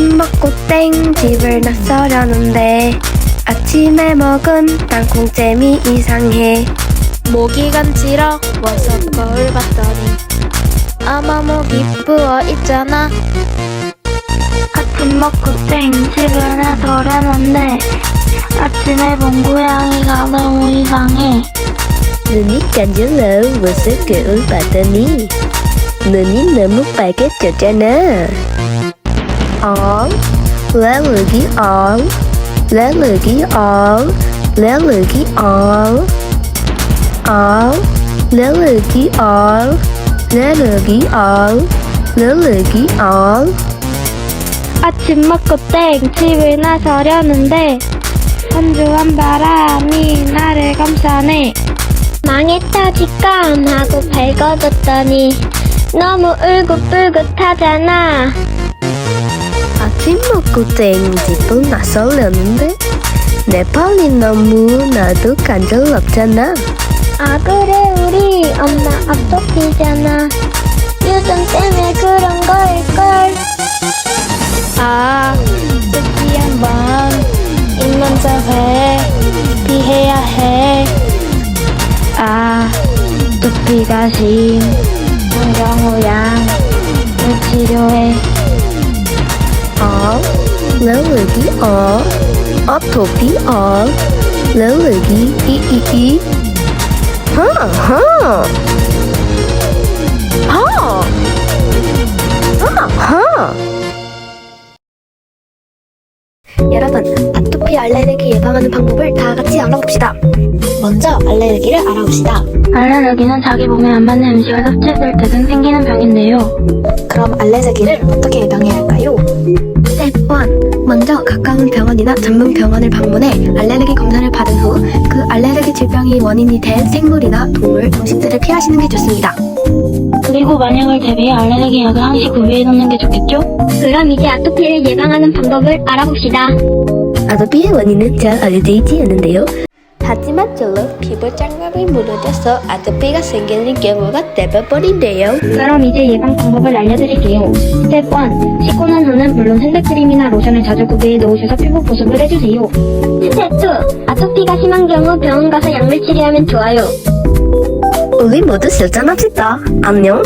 먹고 땡 집을 나서려는데 아침에 먹은 땅콩잼이 이상해. 모기 간지러 와서 거울 봤더니 아마 목이 부어 있잖아. 아침 먹고 땡 집을 나서려는데 아침에 본 고양이가 너무 이상해. 눈이 간질러 와서 거울 봤더니 눈이 너무 빨개졌잖아 엉 랄르기 엉 랄르기 엉 랄르기 엉엉 랄르기 엉 랄르기 엉 랄르기 엉 아침 먹고 땡 집을 나서려는데 한주한 바람이 나를 감싸네. 망했다 직감 하고 밝아졌더니 너무 울긋불긋하잖아 아침 먹고 땡 집을 나서려는데 내 팔이 너무나도 간절럽잖아. 아 그래 우리 엄마 아토피잖아. 유전 때문에 그런 걸걸? 아 한번 입만 잡해 피해야 해아 두피가 심 안경호양 치료해. 어 랄르기 어 어토피 어 랄르기 이이이 허허 허 허허 여러분 아토피 알레르기 예방하는 방법을 다 같이 알아봅시다 먼저 알레르기를 알아봅시다 알레르기는 자기 몸에 안 맞는 음식을 섭취했을 때 등 생기는 병인데요 그럼 알레르기를 어떻게 예방해야 할까요? 스텝 1. 먼저 가까운 병원이나 전문 병원을 방문해 알레르기 검사를 받은 후 그 알레르기 질병이 원인이 된 생물이나 동물, 음식들을 피하시는 게 좋습니다. 그리고 만약을 대비해 알레르기 약을 항시 구비해 놓는 게 좋겠죠? 그럼 이제 아토피를 예방하는 방법을 알아봅시다 아토피의 원인은 잘 알려져 있지 않은데요. 하지만 절로 피부 장갑이 무너져서 아토피가 생기는 경우가 대부분인데요. 그럼 이제 예방 방법을 알려드릴게요. 스텝 1. 씻고 난 후는 물론 핸드크림이나 로션을 자주 구비해 놓으셔서 피부 보습을 해주세요. 스텝 2. 아토피가 심한 경우 병원 가서 약물 치료하면 좋아요. 우리 모두 실천합시다. 안녕.